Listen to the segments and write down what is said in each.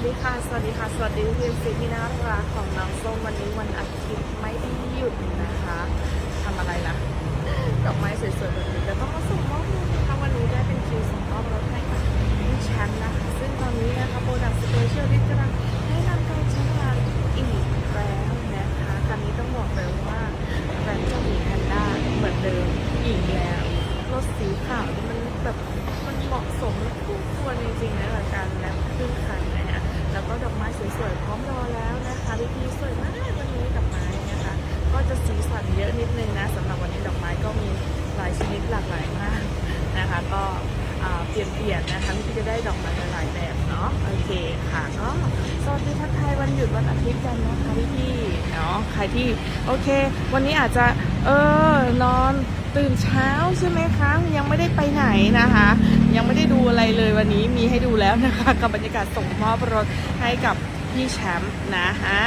วัสดีค่ะ สวัสดีค่ะ สวัสดีพี่ซีที่น่ารักของน้องส้มวันนี้วันอาทิตย์ไม่ได้หยุดนะคะทำอะไรล่ะ ดอกไม้สวยๆแบบนี้แต่ต้องมาส่งมอบนะคะวันนี้ได้เป็นคิวส่งมอบรถให้กับพี่แชมป์นะคะซึ่งตอนนี้นะคะโปรดักต์สเปเชียลที่กำลังให้นำการใช้งานอีกแล้วนะคะคันนี้ต้องบอกเลยว่าแบรนด์เจ้าหมีแพนด้าเหมือนเดิมอีกแล้วรถสีขาวนี่มันแบบมันเหมาะสมและคู่ควรจริงๆนะกับการแลปขึ้นคันนะฮะแล้ว ก็ดอกไม้สวยๆพร้อมรอแล้วนะคะพี่พีสวยมากวันนี้ดอกไม้นะคะ ก็จะสีสันเยอะนิดนึงนะสำหรับวันนี้ดอกไม้ก็มีหลายชนิดหลากหลายมากนะคะ ก็เปลี่ยนเปลี่ยนๆนะคะที่จะได้ดอกไม้หลายแบบเนาะโอเคค่ะก็สวัสดีทักทายวันหยุดวันอาทิตย์กันนะคะพี่พี่ๆเนาะใครที่โอเค วันนี้อาจจะเออนอนตื่นเช้าใช่ไหมคะยังไม่ได้ไปไหนนะคะ ยังไม่ได้ดูอะไรเลยวันนี้มีให้ดูแล้วนะคะกับบรรยากาศส่งมอบรถให้กับพี่แชมป์นะอ่า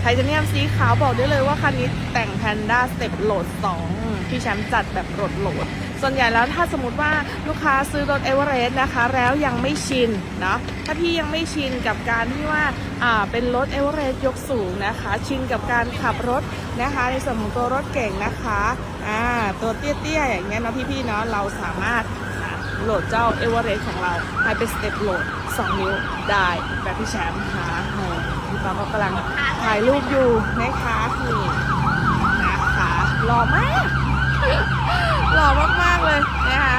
ไทเทเนียมสีขาวบอกได้เลยว่าคันนี้แต่งแพนด้าสเต็ปโหลด 2 พี่แชมป์จัดแบบโหลดโหลด ส่วนใหญ่แล้วถ้าสมมติว่าลูกค้าซื้อรถเอเวอเรสต์นะคะ แล้วยังไม่ชินเนาะถ้าพี่ยังไม่ชินกับการที่ว่าอ่าเป็นรถเอเวอเรสต์ยกสูงนะคะ ชินกับการขับรถนะคะ ในส่วนของตัวรถเก่งนะคะอ่าตัวเตี้ยๆอย่างเงี้ยเนาะพี่ๆเนาะเราสามารถ โหลดเจ้าเอเวอเรสต์ของเราให้เป็นสเต็ปโหลด 2 นิ้วได้แบบพี่แชมป์ค่ะพี่ปาก็กำลังถ่ายรูปอยู่นะคะนี่นะคะหล่อมากหล่อมากๆเลยนะคะ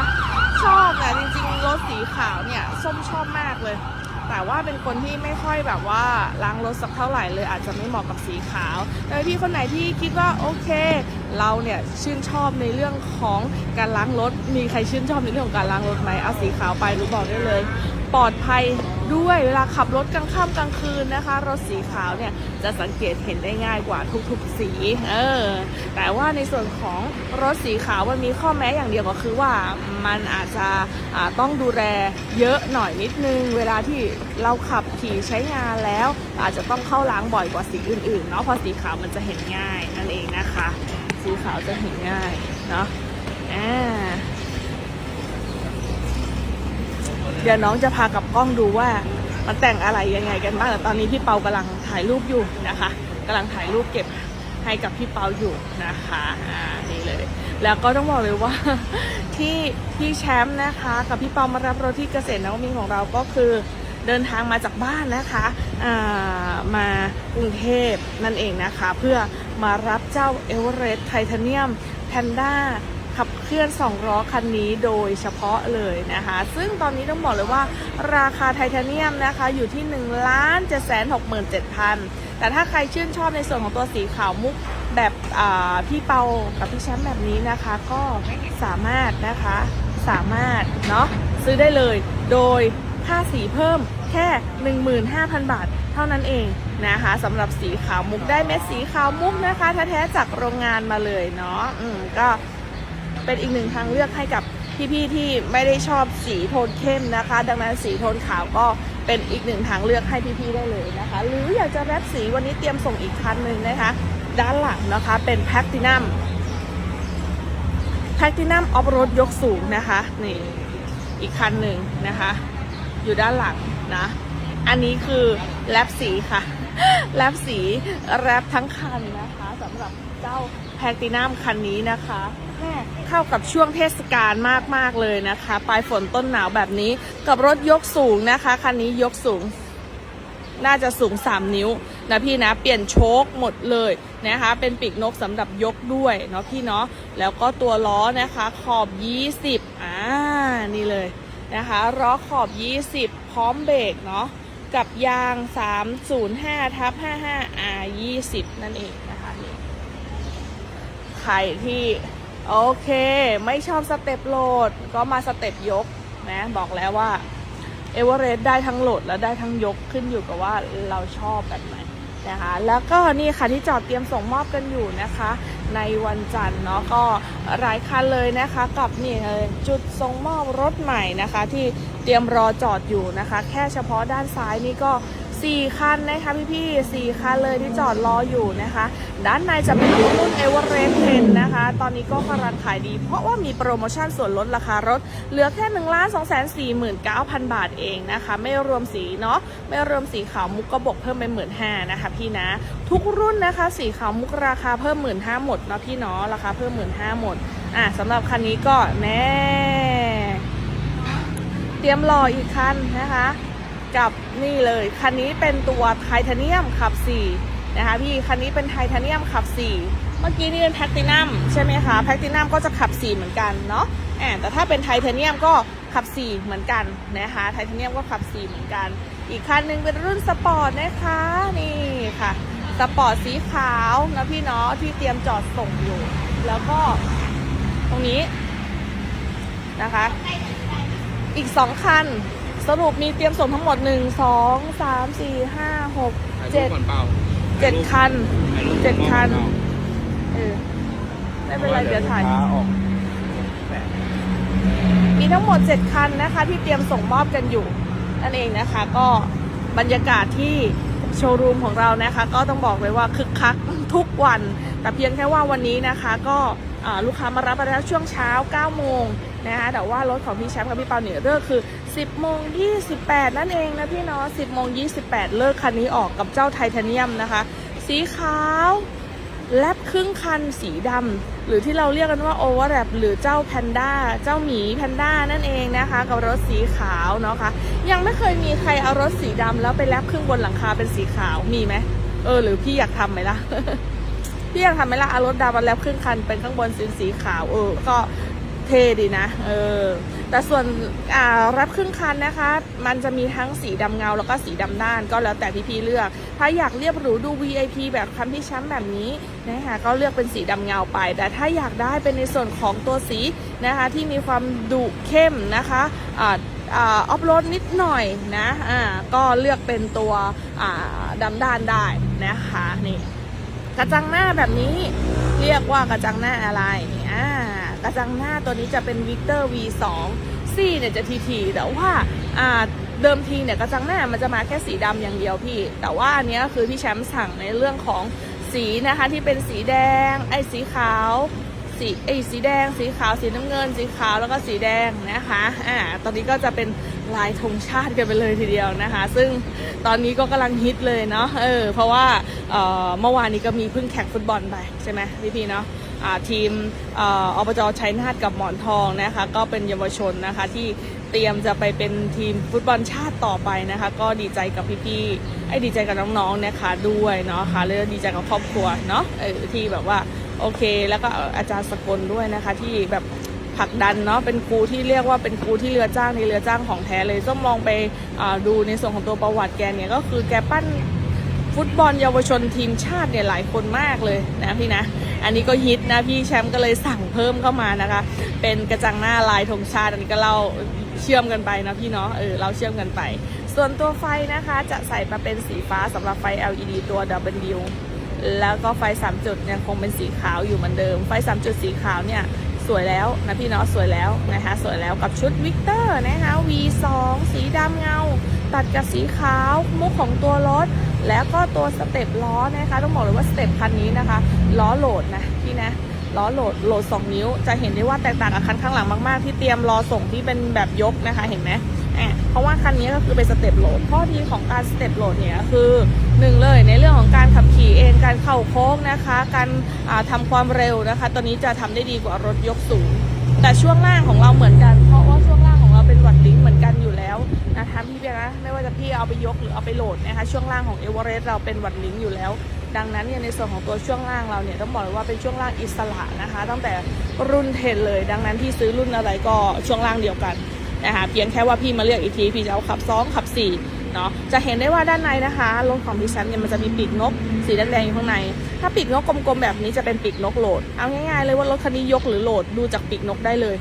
ชอบแต่จริงๆรถสีขาวเนี่ยส้มชอบมากเลย แต่ว่าเป็นคนที่ไม่ค่อยแบบว่าล้างรถสักเท่าไหร่เลยอาจจะไม่เหมาะกับสีขาวแต่พี่คนไหนที่คิดว่าโอเค เราเนี่ยชื่นชอบในเรื่องของการล้างรถ มีใครชื่นชอบในเรื่องของการล้างรถไหมเอาสีขาวไปรู้บอกได้เลย ปลอดภัยด้วยเวลาขับรถกลางค่ำกลางคืนนะคะ รถสีขาวเนี่ยจะสังเกตเห็นได้ง่ายกว่าทุกๆสีเออแต่ว่าในส่วนของรถสีขาวมันมีข้อแม้อย่างเดียวก็คือว่ามันอาจจะต้องดูแลเยอะหน่อยนิดนึง เวลาที่เราขับขี่ใช้งานแล้ว อาจจะต้องเข้าล้างบ่อยกว่าสีอื่นๆเนาะเพราะสีขาวมันจะเห็นง่ายนั่นเองนะคะ สีขาวจะเห็นง่ายเนาะอ่า เดี๋ยวน้องจะพากับกล้องดูว่ามันแต่งอะไรยังไงกันบ้างแต่ตอนนี้พี่เปากำลังถ่ายรูปอยู่นะคะกำลังถ่ายรูปเก็บให้กับพี่เปาอยู่นะคะอ่านี่เลย แล้วก็ต้องบอกเลยว่าที่พี่แชมป์นะคะ กับพี่เปามารับรถที่เกษตรนวมินของเราก็คือเดินทางมาจากบ้านนะคะอ่ามากรุงเทพนั่นเองนะคะ เพื่อมารับเจ้าเอเวอเรสต์ไทเทเนียมแพนด้า ขับเคลื่อน 2 ล้อคันนี้โดยเฉพาะเลยนะคะ ซึ่งตอนนี้ต้องบอกเลยว่าราคาไทเทเนียมนะคะอยู่ที่1ล้าน7 6 7 0 0 0แต่ถ้าใครชื่นชอบในส่วนของตัวสีขาวมุกแบบพี่เปากับพี่แชมป์แบบนี้นะคะก็สามารถนะคะสามารถเนาะซื้อได้เลยโดยค่าสีเพิ่มแค่ 15,000 บาท เท่านั้นเองนะคะสำหรับสีขาวมุกได้เม็ดสีขาวมุกนะคะแท้ๆจากโรงงานมาเลยเนาะอืมก็ เป็นอีกหนึ่งทางเลือกให้กับพี่ๆที่ไม่ได้ชอบสีโทนเข้มนะคะ ดังนั้นสีโทนขาวก็เป็นอีกหนึ่งทางเลือกให้พี่ๆได้เลยนะคะ หรืออยากจะแรปสีวันนี้เตรียมส่งอีกคันหนึ่งนะคะ ด้านหลังนะคะเป็นแพคตินัมแพคตินัมออฟโรดยกสูงนะคะนี่อีกคันหนึ่งนะคะ อยู่ด้านหลังนะอันนี้คือแรปสีค่ะแรปสีแรปทั้งคันนะคะสำหรับเจ้าแพคตินัมคันนี้นะคะแม่ เข้ากับช่วงเทศกาลมากๆเลยนะคะ ปลายฝนต้นหนาวแบบนี้กับรถยกสูงนะคะคันนี้ยกสูง น่าจะสูง 3 นิ้วนะพี่นะเปลี่ยนโชคหมดเลยนะคะ เป็นปีกนกสำหรับยกด้วยเนาะพี่เนาะแล้วก็ตัวล้อนะคะขอบ 20อ่านี่เลยนะคะล้อขอบ 20 พร้อมเบรกเนาะกับยาง 305ทับ55 R 20นั่นเองนะคะนี่ใครที่ โอเค ไม่ชอบสเต็ปโหลดก็มาสเต็ปยกนะบอกแล้วว่าเอเวอเรสต์ได้ทั้งโหลดและได้ทั้งยกขึ้นอยู่กับว่าเราชอบแบบไหนนะคะแล้วก็นี่ค่ะที่จอดเตรียมส่งมอบกันอยู่นะคะ ในวันจันทร์เนาะก็หลายคันเลยนะคะกับนี่เลยจุดส่งมอบรถใหม่นะคะ ที่เตรียมรอจอดอยู่นะคะ แค่เฉพาะด้านซ้ายนี่ก็ 4 คันนะคะพี่พี่ๆ4คันเลยที่จอดรออยู่นะคะ ด้านในจะเป็นรุ่นเอเวอเรสต์เทนนะคะ ตอนนี้ก็กำลังขายดี เพราะว่ามีโปรโมชั่นส่วนลดราคารถ เหลือแค่1นึ่งล้านสองแสนสี่หมื่นเก้าพันบาทเองนะคะ ไม่รวมสีเนาะไม่รวมสีขาวมุกก็บวกเพิ่มไปหมื่นห้านะคะพี่นะ ทุกรุ่นนะคะสีขาวมุกราคาเพิ่มหมื่นห้าหมดเนาะพี่เนาะราคาเพิ่มหมื่นห้าหมดอะสำหรับคันนี้ก็แน่เตรียมรออีกคันนะคะ กับนี่เลย คันนี้เป็นตัวไทเทเนียมขับ 4 นะคะพี่ คันนี้เป็นไทเทเนียมขับ 4 เมื่อกี้นี่เป็นแพลตินัมใช่ไหมคะแพลตินัมก็จะขับ 4 เหมือนกันเนาะแอบแต่ถ้าเป็นไทเทเนียมก็ขับ 4 เหมือนกันนะคะไทเทเนียมก็ขับ 4 เหมือนกัน อีกคันหนึ่งเป็นรุ่นสปอร์ตนะคะนี่ค่ะสปอร์ตสีขาวนะพี่เนาะที่เตรียมจอดส่งอยู่ แล้วก็ตรงนี้นะคะ อีก 2 คัน สรุปมีเตรียมส่งทั้งหมด1 2 3 4 5 6ถ่ายรูปก่อนเปล่า7 7คันถ่ายรูปเจ็ดคันก่อเออไม่เป็นไรเดี๋ยวถ่ายลูกค้ออกแปดมีทั้งหมด7คันนะคะ ที่เตรียมส่งมอบกันอยู่นั่นเองนะคะ ก็บรรยากาศที่โชว์รูมของเรานะคะ ก็ต้องบอกเลยว่าคึกคักทุกวัน แต่เพียงแค่ว่าวันนี้นะคะ ก็อ่าลูกค้ามารับไปแล้วช่วงเช้า9โมง นะคะแต่ว่ารถของพี่แชมป์กับพี่เปาเนี่ยเลิกคือ 10โมง28 นั่นเองนะพี่เนาะ10โมง28 เลิกคันนี้ออกกับเจ้าไทเทเนียมนะคะ สีขาวแลบครึ่งคันสีดำหรือที่เราเรียกกันว่าโอเวอร์แลปหรือเจ้าแพนด้าเจ้าหมีแพนด้านั่นเองนะคะ กับรถสีขาวเนาะคะยังไม่เคยมีใครเอารถสีดำแล้วไปแลบครึ่งบนหลังคาเป็นสีขาวมีไหมเออหรือพี่อยากทำไหมล่ะพี่อยากทำไหมล่ะเอารถดำมาแลบครึ่งคันเป็นข้างบนสีสีขาวเออก็ เท่ดีนะ เออ แต่ส่วนอ่าแรปครึ่งคันนะคะ มันจะมีทั้งสีดำเงาแล้วก็สีดำด้านก็แล้วแต่พี่ๆเลือก ถ้าอยากเรียบหรูดู VIP แบบคันพี่แชมป์แบบนี้นะคะก็เลือกเป็นสีดำเงาไป แต่ถ้าอยากได้เป็นในส่วนของตัวสีนะคะที่มีความดุเข้มนะคะอ่าอ่าออฟโรดนิดหน่อยนะอ่าก็เลือกเป็นตัวอ่าดำด้านได้นะคะนี่กระจังหน้าแบบนี้เรียกว่ากระจังหน้าอะไรอ่า กระจังหน้าตัวนี้จะเป็น Victor V2 ซี่เนี่ยจะทีทีแต่ว่าอ่าเดิมทีเนี่ยกระจังหน้ามันจะมาแค่สีดำอย่างเดียวพี่ แต่ว่าอันนี้คือพี่แชมป์สั่งในเรื่องของสีนะคะที่เป็นสีแดง ไอ้สีขาว สีไอ้สีแดง สีขาวสีน้ำเงิน สีขาวแล้วก็สีแดงนะคะอ่าตอนนี้ก็จะเป็นลายธงชาติกันไปเลยทีเดียวนะคะ ซึ่งตอนนี้ก็กำลังฮิตเลยเนาะเออเพราะว่าเอ่อเมื่อวานนี้ก็มีเพิ่งแข่งฟุตบอลไปใช่ไหมพี่พี่ๆเนาะ ทีมอบจชัยนาทกับหมอนทองนะคะก็เป็นเยาวชนนะคะที่เตรียมจะไปเป็นทีมฟุตบอลชาติต่อไปนะคะ ก็ดีใจกับพี่ๆไอ้ดีใจกับน้องๆนะคะด้วยเนาะค่ะแล้วดีใจกับครอบครัวเนาะเออที่แบบว่าโอเค แล้วก็อาจารย์สกลด้วยนะคะที่แบบผลักดันเนาะเป็นครูที่เรียกว่าเป็นครูที่เรือจ้างในเรือจ้างของแท้เลยต้องลองไปดูในส่วนของตัวประวัติแกเนี่ยก็คือแกปั้นฟุตบอลเยาวชนทีมชาติเนี่ยหลายคนมากเลยนะพี่นะ อันนี้ก็ฮิตนะพี่แชมป์ก็เลยสั่งเพิ่มเข้ามานะคะ เป็นกระจังหน้าลายธงชาติอันนี้ก็เล่าเชื่อมกันไปนะพี่เนาะเออเราเชื่อมกันไป ส่วนตัวไฟนะคะจะใส่มาเป็นสีฟ้าสำหรับไฟ LED ตัว W แล้วก็ไฟ 3 จุดยังคงเป็นสีขาวอยู่เหมือนเดิม ไฟ 3 จุดสีขาวเนี่ยสวยแล้วนะพี่เนาะสวยแล้วนะคะสวยแล้วกับชุดวิกเตอร์นะคะ V2 สีดำเงา ตัดกับสีขาวมุกของตัวรถ แล้วก็ตัวสเต็ปล้อนะคะต้องบอกเลยว่าสเต็ปคันนี้นะคะล้อโหลดนะพี่นะล้อโหลดโหลด 2 นิ้ว จะเห็นได้ว่าแตกต่างกับคันข้างหลังมากๆ ที่เตรียมรอส่งที่เป็นแบบยกนะคะเห็นไหมอะเพราะว่าคันนี้ก็คือเป็นสเต็ปโหลดข้อดีของการสเต็ปโหลดเนี่ยคือหนึ่งเลยในเรื่องของการขับขี่เองการเข้าโค้งนะคะ การอ่าทำความเร็วนะคะ ตัวนี้จะทำได้ดีกว่ารถยกสูง แต่ช่วงล่างของเราเหมือนกัน เพราะว่าช่วงล่างของเราเป็นวัดลิงเหมือนกันอยู่ นะคะพี่เบียร์นะไม่ว่าจะพี่เอาไปยกหรือเอาไปโหลดนะคะช่วงล่างของเอเวอเรสต์เราเป็นวัดลิงอยู่แล้ว ดังนั้นเนี่ยในส่วนของตัวช่วงล่างเราเนี่ยต้องบอกเลยว่าเป็นช่วงล่างอิสระนะคะ ตั้งแต่รุ่นเทนเลย ดังนั้นพี่ซื้อรุ่นอะไรก็ช่วงล่างเดียวกันนะคะเพียงแค่ว่าพี่มาเลือกอีกทีพี่จะเอาขับสองขับสี่เนาะจะเห็นได้ว่าด้านในนะคะรถของพี่แชมเนี่ยมันจะมีปีกนก สีแดงๆอยู่ข้างใน ถ้าปีกนกกลมๆแบบนี้จะเป็นปีกนกโหลด เอาง่ายๆเลยว่ารถคันนี้ยกหรือโหลดดูจากปีกนกได้เลย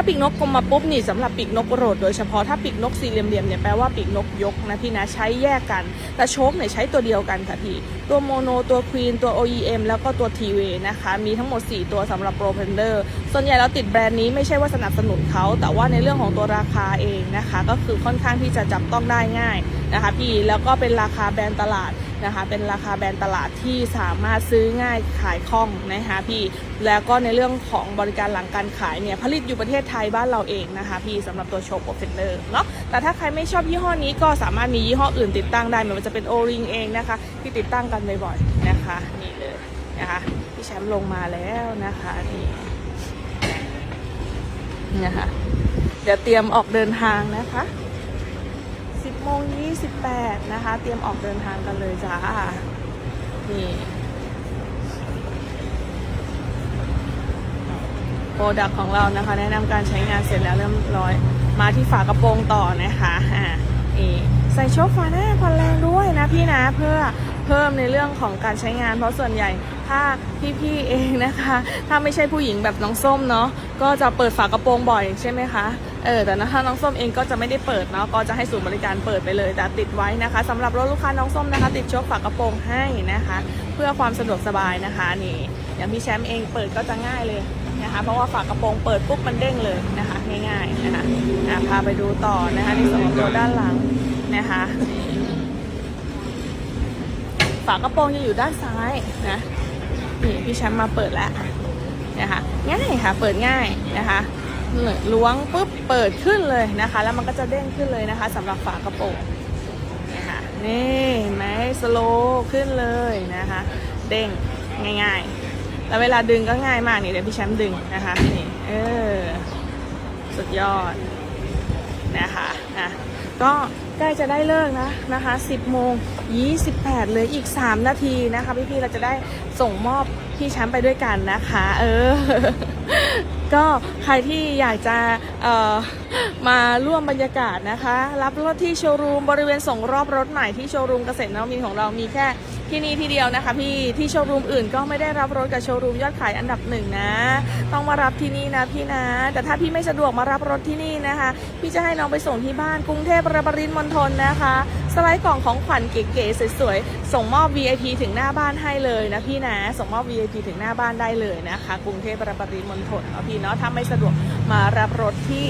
ถ้าปีกนกกลมมาปุ๊บนี่สำหรับปีกนกโรดโดยเฉพาะถ้าปีกนกสี่เหลี่ยมๆเนี่ยแปลว่าปีกนกยกนะพี่นะใช้แยกกัน แต่โชคเนี่ยใช้ตัวเดียวกันค่ะพี่ ตัวโมโนตัวควีนตัว OEM แล้วก็ตัว t w นะคะ มีทั้งหมด 4 ตัวสำหรับโปรเพนเดอร์ส่วนใหญ่เราติดแบรนด์นี้ไม่ใช่ว่าสนับสนุนเขาแต่ว่าในเรื่องของตัวราคาเองนะคะ ก็คือค่อนข้างที่จะจับต้องได้ง่ายนะคะพี่แล้วก็เป็นราคาแบรนด์ตลาดนะคะเป็นราคาแบรนด์ตลาดที่สามารถซื้อง่ายขายคล่องนะคะพี่แล้วก็ในเรื่องของบริการหลังการขายเนี่ยผลิตอยู่ประเทศไทยบ้านเราเองนะคะพี่สำหรับตัวโชว์โปรเฟนเดอร์เนาะแต่ถ้าใครไม่ชอบยี่ห้อนี้ก็สามารถมียี่ห้ออื่นติดตั้งได้ไม่ว่าจะเป็นโอริงเองนะคะที่ติดตั้งกันบ่อยๆนะคะนี่เลยนะคะพี่แชมป์ลงมาแล้วนะคะนี่นี่นะคะเดี๋ยวเตรียมออกเดินทางนะคะ โมง28 นะคะ เตรียมออกเดินทางกันเลยจ้า นี่โปรดักของเรานะคะ แนะนำการใช้งานเสร็จแล้วเรียบร้อย มาที่ฝากระโปรงต่อนะคะอ่านี่ใส่โชคฝาหน้าพันแรงด้วยนะพี่นะเพื่อเพิ่มในเรื่องของการใช้งาน เพราะส่วนใหญ่ถ้าพี่ๆเองนะคะ ถ้าไม่ใช่ผู้หญิงแบบน้องส้มเนาะก็จะเปิดฝากระโปรงบ่อยใช่ไหมคะ เออแต่นะถ้าน้องส้มเองก็จะไม่ได้เปิดเนาะก็จะให้ศูนย์บริการเปิดไปเลย แต่ติดไว้นะคะสำหรับรถลูกค้าน้องส้มนะคะ ติดโชคฝากระโปรงให้นะคะ เพื่อความสะดวกสบายนะคะนี่อย่างพี่แชมป์เองเปิดก็จะง่ายเลยนะคะ เพราะว่าฝากระโปรงเปิดปุ๊บมันเด้งเลยนะคะ ง่ายๆนะคะอะพาไปดูต่อนะคะในส่วนของตัวด้านหลังนะคะ ฝากระโปรงจะอยู่ด้านซ้ายนะนี่พี่แชมป์มาเปิดแล้วนะคะง่ายค่ะ เปิดง่ายนะคะ ล้วงปุ๊บเปิดขึ้นเลยนะคะ แล้วมันก็จะเด้งขึ้นเลยนะคะสำหรับฝากระโปรงนะคะนี่เห็นไหมสโลว์ขึ้นเลยนะคะ เด้งง่ายๆ แล้วเวลาดึงก็ง่ายมากนี่เดี๋ยวพี่แชมป์ดึงนะคะนี่เออสุดยอดนะคะนะก็ใกล้จะได้เลิกนะนะคะ 10โมง28เลยอีก 3 นาทีนะคะพี่ๆเราจะได้ส่งมอบ พี่แชมป์ไปด้วยกันนะคะ เออ ก็ใครที่อยากจะเอ่อมาร่วมบรรยากาศนะคะ รับรถที่โชว์รูมบริเวณส่งรอบรถใหม่ที่โชว์รูมเกษตรนวมินของเรามีแค่ที่นี่ที่เดียวนะคะพี่ที่โชว์รูมอื่นก็ไม่ได้รับรถกับโชว์รูมยอดขายอันดับหนึ่งนะ ต้องมารับที่นี่นะพี่นะ แต่ถ้าพี่ไม่สะดวกมารับรถที่นี่นะคะ พี่จะให้น้องไปส่งที่บ้านกรุงเทพประปรินมณฑลนะคะ ไลด์กล่องของขวัญเก๋ๆสวยๆ ส่งมอบ VIP ถึงหน้าบ้านให้เลยนะพี่นะ ส่งมอบ VIP ถึงหน้าบ้านได้เลยนะคะ กรุงเทพประปริมณฑลเนาะพี่เนาะถ้าไม่สะดวกมารับรถที่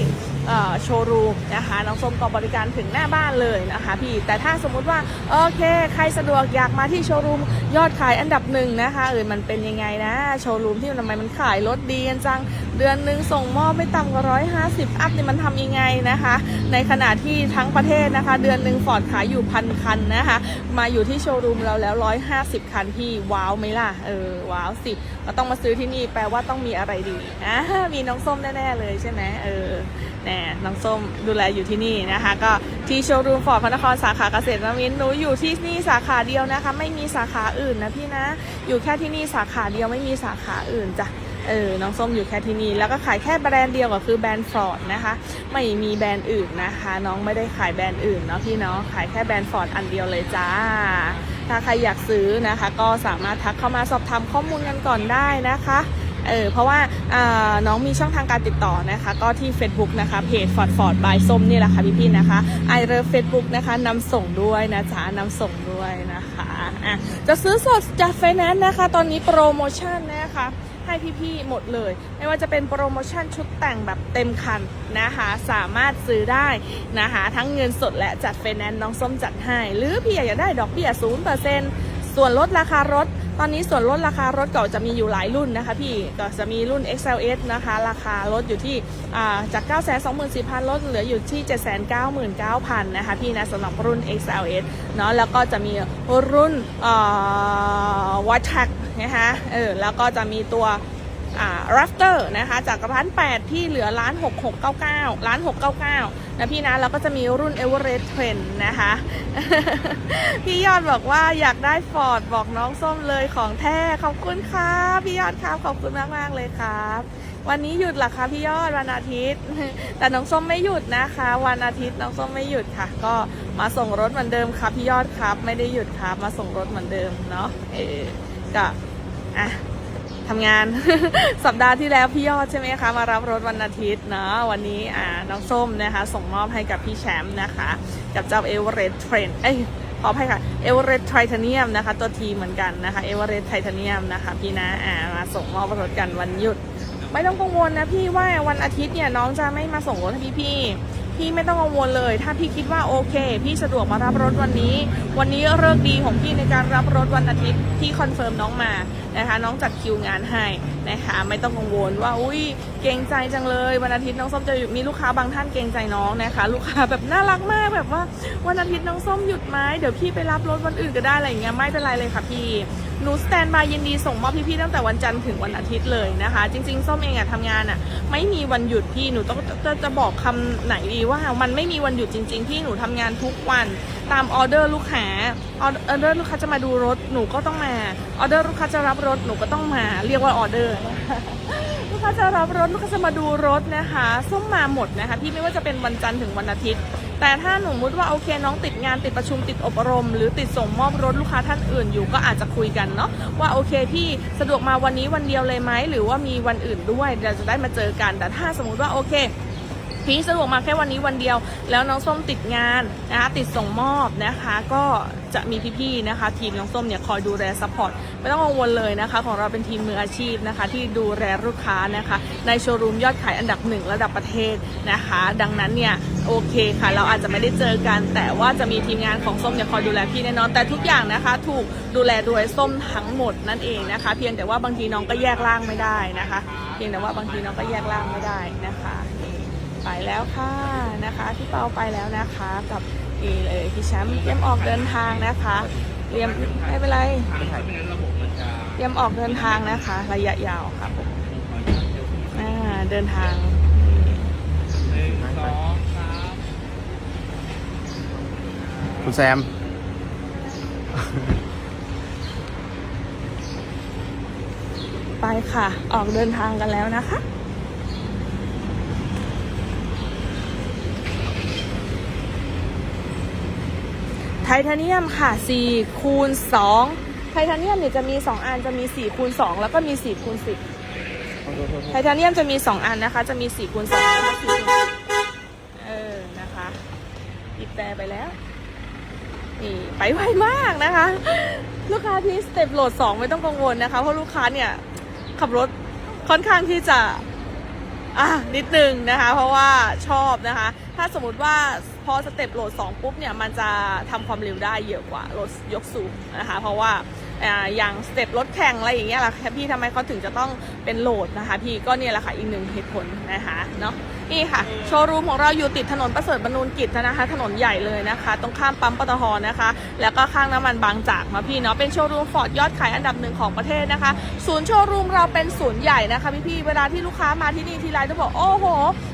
โชว์รูมนะคะน้องส้มก็บริการถึงหน้าบ้านเลยนะคะพี่แต่ถ้าสมมุติว่าโอเค ใครสะดวกอยากมาที่โชว์รูมยอดขายอันดับหนึ่งนะคะเออมันเป็นยังไงนะโชว์รูมที่ทำไมมันขายรถดีกันจังเดือนหนึ่งส่งมอบไม่ต่ำกว่าร้อยห้าสิบอัพนี่มันทำยังไงนะคะ ในขณะที่ทั้งประเทศนะคะ เดือนหนึ่งฟอร์ดขายอยู่พันคันนะคะ มาอยู่ที่โชว์รูมเราแล้วร้อยห้าสิบคันพี่ว้าวไหมล่ะ เออ ว้าวสิก็ต้องมาซื้อที่นี่แปลว่าต้องมีอะไรดีอ่ามีน้องส้มแน่ ๆ เลยใช่ไหมเออแน่น้องส้มดูแลอยู่ที่นี่นะคะ ก็ที่โชว์รูมฟอร์ดพระนครสาขาเกษตรนวมินหนูอยู่ที่นี่สาขาเดียวนะคะ ไม่มีสาขาอื่นนะพี่นะ อยู่แค่ที่นี่สาขาเดียวไม่มีสาขาอื่นจ้ะ เออ น้องส้มอยู่แค่ที่นี่ แล้วก็ขายแค่แบรนด์เดียวก็คือแบรนด์ฟอร์ดนะคะ ไม่มีแบรนด์อื่นนะคะ น้องไม่ได้ขายแบรนด์อื่นเนาะพี่เนาะขายแค่แบรนด์ฟอร์ดอันเดียวเลยจ้า ถ้าใครอยากซื้อนะคะ ก็สามารถทักเข้ามาสอบถามข้อมูลกันก่อนได้นะคะเออเพราะว่าอ่าน้องมีช่องทางการติดต่อนะคะ ก็ที่ Facebook นะคะเพจฟอร์ดฟอร์ดบายส้มนี่แหละค่ะพี่ๆนะคะไอเรเฟซบุ๊กนะคะนำส่งด้วยนะจ๊ะนำส่งด้วยนะคะอะจะซื้อสดจากไฟแนนซ์นะคะ ตอนนี้โปรโมชั่นนะคะ ให้พี่ๆหมดเลย ไม่ว่าจะเป็นโปรโมชั่นชุดแต่งแบบเต็มคันนะคะ สามารถซื้อได้นะคะ ทั้งเงินสดและจัดไฟแนนซ์น้องส้มจัดให้ หรือพี่อยากจะได้ดอกเบี้ยศูนย์เปอร์เซ็นส่วนลดราคารถ ตอนนี้ส่วนลดราคารถเก่าจะมีอยู่หลายรุ่นนะคะพี่ก็จะมีรุ่น XLS นะคะ ราคารถอยู่ที่จาก 9 2 4 0 0 0ลดเหลืออยู่ที่ 799,000นะคะพี่นะสำหรับรุ่น XLS เนาะแล้วก็จะมีรุ่นวัตถักนะคะเออแล้วก็จะมีตัว อ่า Rafter นะคะ จากร้าน8ที่เหลือร้าน 6699ร้าน 699 นะพี่นะ แล้วก็จะมีรุ่น Everest Trend นะคะ พี่ยอดบอกว่าอยากได้ฟอร์ดบอกน้องส้มเลยของแท้ขอบคุณครับพี่ยอดครับ ขอบคุณมากมากเลยครับ วันนี้หยุดหรอคะพี่ยอดวันอาทิตย์ แต่น้องส้มไม่หยุดนะคะ วันอาทิตย์น้องส้มไม่หยุดค่ะ ก็มาส่งรถเหมือนเดิมครับพี่ยอดครับ ไม่ได้หยุดครับมาส่งรถเหมือนเดิมเนาะเออก็อะ ทำงาน สัปดาห์ที่แล้วพี่ยอดใช่ไหมคะ มารับรถวันอาทิตย์เนาะวันนี้อ่าน้องส้มนะคะส่งมอบให้กับพี่แชมป์นะคะ กับเจ้าเอเวอเรสต์เทรนเอ้ยขออภัยค่ะเอเวอเรสต์ไทเทเนียมนะคะ ตัวทีเหมือนกันนะคะเอเวอเรสต์ไทเทเนียมนะคะพี่นะอ่ามาส่งมอบรถกันวันหยุด ไม่ต้องกังวลนะพี่ว่าวันอาทิตย์เนี่ยน้องจะไม่มาส่งรถให้พี่พี่พี่ไม่ต้องกังวลเลย ถ้าพี่คิดว่าโอเค พี่สะดวกมารับรถวันนี้ วันนี้เลิกดีของพี่ในการรับรถวันอาทิตย์ พี่คอนเฟิร์มน้องมา นะคะ น้องจัดคิวงานให้นะคะ ไม่ต้องกังวลว่าอุ้ยเกรงใจจังเลยวันอาทิตย์น้องส้มจะมีลูกค้าบางท่านเกรงใจน้องนะคะ ลูกค้าแบบน่ารักมากแบบว่าวันอาทิตย์น้องส้มหยุดไหมเดี๋ยวพี่ไปรับรถวันอื่นก็ได้อะไรอย่างเงี้ยไม่เป็นไรเลยค่ะพี่ นูสแตนบายยินดีส่งมอบพี่ๆตั้งแต่วันจันทร์ถึงวันอาทิตย์เลยนะคะ จริง ๆ ส้มเองอะทำงานอะไม่มีวันหยุดพี่หนูต้องจะจะบอกคำไหนดีว่ามันไม่มีวันหยุดจริงๆพี่หนูทำงานทุกวันตามออเดอร์ลูกค้าออเดอร์ลูกค้าจะมาดูรถหนูก็ต้องมาออเดอร์ลูกค้าจะรับรถหนูก็ต้องมาเรียกว่าออเดอร์นะคะลูกค้าจะรับรถลูกค้าจะมาดูรถนะคะส้มมาหมดนะคะพี่ไม่ว่าจะเป็นวันจันทร์ถึงวันอาทิตย์ แต่ถ้าหนูมุดว่าโอเคน้องติดงานติดประชุมติดอบรม หรือติดส่งมอบรถลูกค้าท่านอื่นอยู่ก็อาจจะคุยกันเนาะว่าโอเคพี่สะดวกมาวันนี้วันเดียวเลยไหมหรือว่ามีวันอื่นด้วยเราจะได้มาเจอกัน แต่ถ้าสมมุติว่าโอเค พี่สะดวกมาแค่วันนี้วันเดียว แล้วน้องส้มติดงานนะคะติดส่งมอบนะคะ ก็จะมีพี่ๆนะคะ ทีมน้องส้มเนี่ยคอยดูแลซัพพอร์ตไม่ต้องกังวลเลยนะคะ ของเราเป็นทีมมืออาชีพนะคะ ที่ดูแลลูกค้านะคะ ในโชว์รูมยอดขายอันดับหนึ่งระดับประเทศนะคะ ดังนั้นเนี่ยโอเคค่ะ เราอาจจะไม่ได้เจอกัน แต่ว่าจะมีทีมงานของส้มเนี่ยคอยดูแลพี่แน่นอน แต่ทุกอย่างนะคะ ถูกดูแลโดยส้มทั้งหมดนั่นเองนะคะ เพียงแต่ว่าบางทีน้องก็แยกร่างไม่ได้นะคะ เพียงแต่ว่าบางทีน้องก็แยกร่างไม่ได้นะคะ ไปแล้วค่ะนะคะพี่เปาไปแล้วนะคะกับนี่เลยพี่แชมป์เตรียมออกเดินทางนะคะเตรียมไม่เป็นไรไม่งั้นระบบมันจะเตรียมออกเดินทางนะคะ ระยะยาวค่ะผมอ่าเดินทางหนึ่งสองสามคุณแซมไปค่ะ ออกเดินทางกันแล้วนะคะ ไทเทเนียมค่ะ4คูณ2ไทเทเนียมเนี่ยจะมี 2 อันจะมี4คูณ2แล้วก็มี4คูณ10ไทเทเนียมจะมี 2 อันนะคะ จะมี4คูณ2แล้วก็4คูณ10เออนะคะปิดแต่ไปแล้วนี่ไปไวมากนะคะ ลูกค้าที่สเต็ปโหลด 2 ไม่ต้องกังวลนะคะ เพราะลูกค้าเนี่ยขับรถค่อนข้างที่จะอะนิดนึงนะคะ เพราะว่าชอบนะคะ ถ้าสมมติว่า อสเต็ปโหลด 2 ปุ๊บเนี่ยมันจะทำความเร็วได้เยอะกว่ารถยกสูงนะคะ เพราะว่าอ่าอย่างสเต็ปรถแข่งอะไรอย่างเงี้ยล่ะพี่ทำไมเขาถึงจะต้องเป็นโหลดนะคะ พี่ก็เนี่ยแหละค่ะอีกหนึ่งเหตุผลนะคะเนาะ นี่ค่ะ โชว์รูมของเราอยู่ติดถนนประเสริฐบรรนูนกิจนะคะ ถนนใหญ่เลยนะคะ ตรงข้ามปั๊มปตทนะคะ แล้วก็ข้างน้ำมันบางจากมาพี่เนาะเป็นโชว์รูมฟอร์ดยอดขายอันดับหนึ่งของประเทศนะคะ ศูนย์โชว์รูมเราเป็นศูนย์ใหญ่นะคะพี่พี่เวลาที่ลูกค้ามาที่นี่ทีไรต้องบอกโอ้โห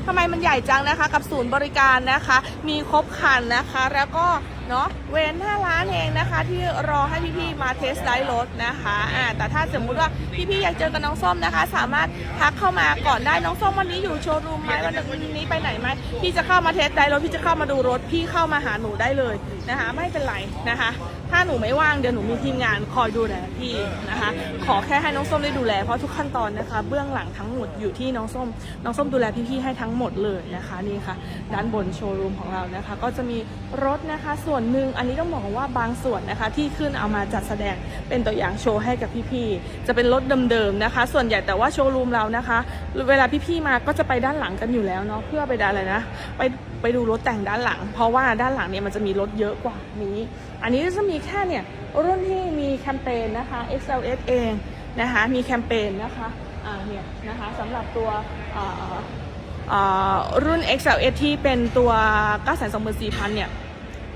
ทำไมมันใหญ่จังนะคะ กับศูนย์บริการนะคะ มีครบครันนะคะ แล้วก็ เนาะเว้นห้าร้านเองนะคะ ที่รอให้พี่ๆมาเทสไดรถนะคะอ่าแต่ถ้าสมมุติว่าพี่ๆอยากเจอกับน้องส้มนะคะ สามารถทักเข้ามาก่อนได้น้องส้มวันนี้อยู่โชว์รูมไหมวันนี้ไปไหนไหมพี่จะเข้ามาเทสไดรถพี่จะเข้ามาดูรถพี่เข้ามาหาหนูได้เลย นะคะ ไม่เป็นไรนะคะ ถ้าหนูไม่ว่างเดี๋ยวหนูมีทีมงานคอยดูแลพี่นะคะ ขอแค่ให้น้องส้มได้ดูแลเพราะทุกขั้นตอนนะคะ เบื้องหลังทั้งหมดอยู่ที่น้องส้ม น้องส้มดูแลพี่ๆให้ทั้งหมดเลยนะคะนี่ค่ะ ด้านบนโชว์รูมของเรานะคะ ก็จะมีรถนะคะ ส่วนหนึ่งอันนี้ต้องบอกว่าบางส่วนนะคะ ที่ขึ้นเอามาจัดแสดงเป็นตัวอย่างโชว์ให้กับพี่ๆจะเป็นรถเดิมๆนะคะ ส่วนใหญ่แต่ว่าโชว์รูมเรานะคะ เวลาพี่ๆมาก็จะไปด้านหลังกันอยู่แล้วเนาะเพื่อไปด้านอะไรนะ ไปไปดูรถแต่งด้านหลัง เพราะว่าด้านหลังเนี่ยมันจะมีรถเยอะกว่านี้ อันนี้จะมีแค่เนี่ยรุ่นที่มีแคมเปญนะคะ XLS เองนะคะมีแคมเปญนะคะอ่าเนี่ยนะคะสำหรับตัวรุ่น XLS ที่เป็นตัว 9 2 4 0 0 0เนี่ย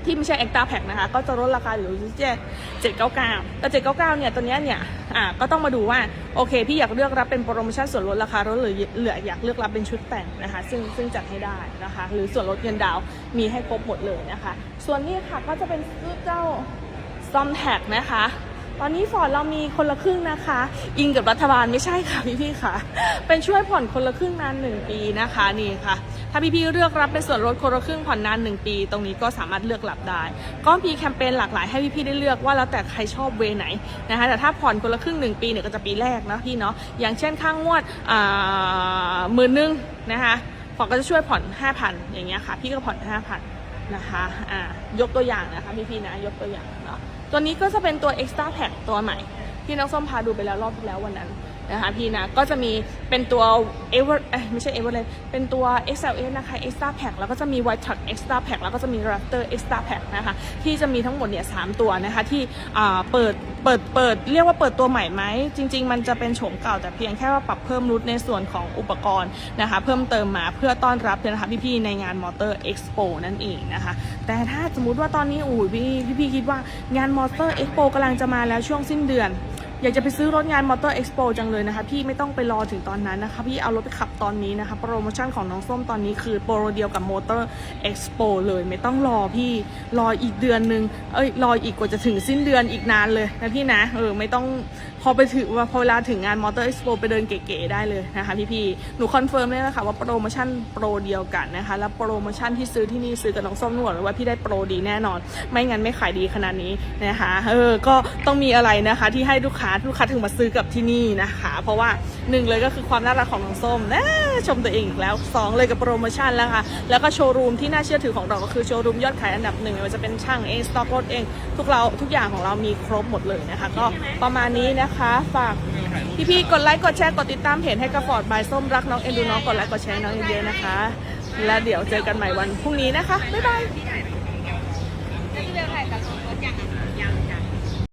ที่ไม่ใช่ Extra Pack นะคะ ก็จะลดราคาอยู่ที่เจ็ดเก้าเก้าแต่เจ็ดเก้าเก้าเนี่ยตัวนี้เนี่ยอ่าก็ต้องมาดูว่าโอเคพี่อยากเลือกรับเป็นโปรโมชั่นส่วนลดราคารถหรือเหลืออยากเลือกรับเป็นชุดแต่งนะคะ ซึ่งซึ่งจัดให้ได้นะคะ หรือส่วนลดเงินดาวน์มีให้ครบหมดเลยนะคะ ส่วนนี้ค่ะก็จะเป็นเจ้าซอมแท็กนะคะ ตอนนี้ฟอร์ดเรามีคนละครึ่งนะคะ อิงกับรัฐบาลไม่ใช่ค่ะพี่พี่ๆค่ะ เป็นช่วยผ่อนคนละครึ่งนานหนึ่งปีนะคะนี่ค่ะ ถ้าพี่พี่ๆเลือกรับเป็นส่วนลดคนละครึ่งผ่อนนานหนึ่งปี ตรงนี้ก็สามารถเลือกรับได้ ก็มีแคมเปญหลากหลายให้พี่พี่ๆได้เลือกว่าแล้วแต่ใครชอบเวไหนนะคะ แต่ถ้าผ่อนคนละครึ่งหนึ่งปีเนี่ยก็จะปีแรกนะพี่เนาะ อย่างเช่นข้างงวดอ่าหมื่นหนึ่งนะคะฟอร์ดก็จะช่วยผ่อน5,000อย่างเงี้ยค่ะ พี่ก็ผ่อน5,000นะคะ อ่า ยกตัวอย่างนะคะพี่ๆนะ ยกตัวอย่างเนาะ ตัวนี้ก็จะเป็นตัว extra pack ตัวใหม่ ที่น้องส้มพาดูไปแล้วรอบที่แล้ววันนั้น นะคะพี่นะก็จะมีเป็นตัว e v e r เอ้ยไม่ใช่ Everest เลยเป็นตัว XLS นะคะ Extra Pack แล้วก็จะมี White Truck Extra Pack แล้วก็จะมี Raptor Extra Pack นะคะที่จะมีทั้งหมดเนี่ยสามตัวนะคะที่เปิดเปิดเปิดเรียกว่าเปิดตัวใหม่ไหมจริง ๆ มันจะเป็นโฉมเก่าแต่เพียงแค่ว่าปรับเพิ่มรุดในส่วนของอุปกรณ์นะคะเพิ่มเติมมาเพื่อต้อนรับนะคะพี่ๆในงาน Motor Expo นั่นเองนะคะแต่ถ้าสมมุติว่าตอนนี้โอ้ยพี่พี่คิดว่างาน Motor Expo กำลังจะมาแล้วช่วงสิ้นเดือน อยากจะไปซื้อรถงานมอเตอร์เอ็กซ์โปจังเลยนะคะ พี่ไม่ต้องไปรอถึงตอนนั้นนะคะ พี่เอารถไปขับตอนนี้นะคะ โปรโมชั่นของน้องส้มตอนนี้คือโปรเดียวกับมอเตอร์เอ็กซ์โปเลยไม่ต้องรอพี่รออีกเดือนนึงเอ้ยรออีกกว่าจะถึงสิ้นเดือนอีกนานเลยนะพี่นะเออไม่ต้อง พอไปถึงว่าพอเวลาถึงงาน Motor Expo ไปเดินเก๋ๆได้เลยนะคะพี่ๆ หนูคอนเฟิร์มเลยนะคะว่าโปรโมชั่นโปรเดียวกันนะคะ แล้วโปรโมชั่นที่ซื้อที่นี่ซื้อกับน้องส้มนวดว่าพี่ได้โปรดีแน่นอน ไม่งั้นไม่ขายดีขนาดนี้นะคะเออก็ต้องมีอะไรนะคะที่ให้ลูกค้าลูกค้าถึงมาซื้อกับที่นี่นะคะ เพราะว่าหนึ่งเลยก็คือความน่ารักของน้องส้มนะชมตัวเองอีกแล้วสองเลยกับโปรโมชั่นแล้วค่ะแล้วก็โชว์รูมที่น่าเชื่อถือของเราก็คือโชว์รูมยอดขายอันดับหนึ่งไม่ว่าจะเป็นช่างเองสต็อกรถเองทุกเราทุกอย่างของเรามีครบหมดเลยนะคะ ก็ประมาณนี้นะคะฝากพี่ๆกดไลค์กดแชร์กดติดตามเพจให้กระฟอร์ดบายส้มรักน้องเอ็นดูน้องกดไลค์กดแชร์น้องเยอะๆนะคะ และเดี๋ยวเจอกันใหม่วันพรุ่งนี้นะคะบ๊ายบาย